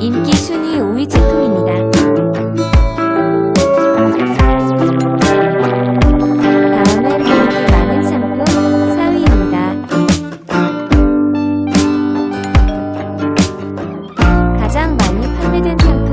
인기 순위 5위 제품입니다. 다음은 인기 많은 상품 4위입니다. 가장 많이 판매된 상품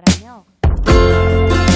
바라며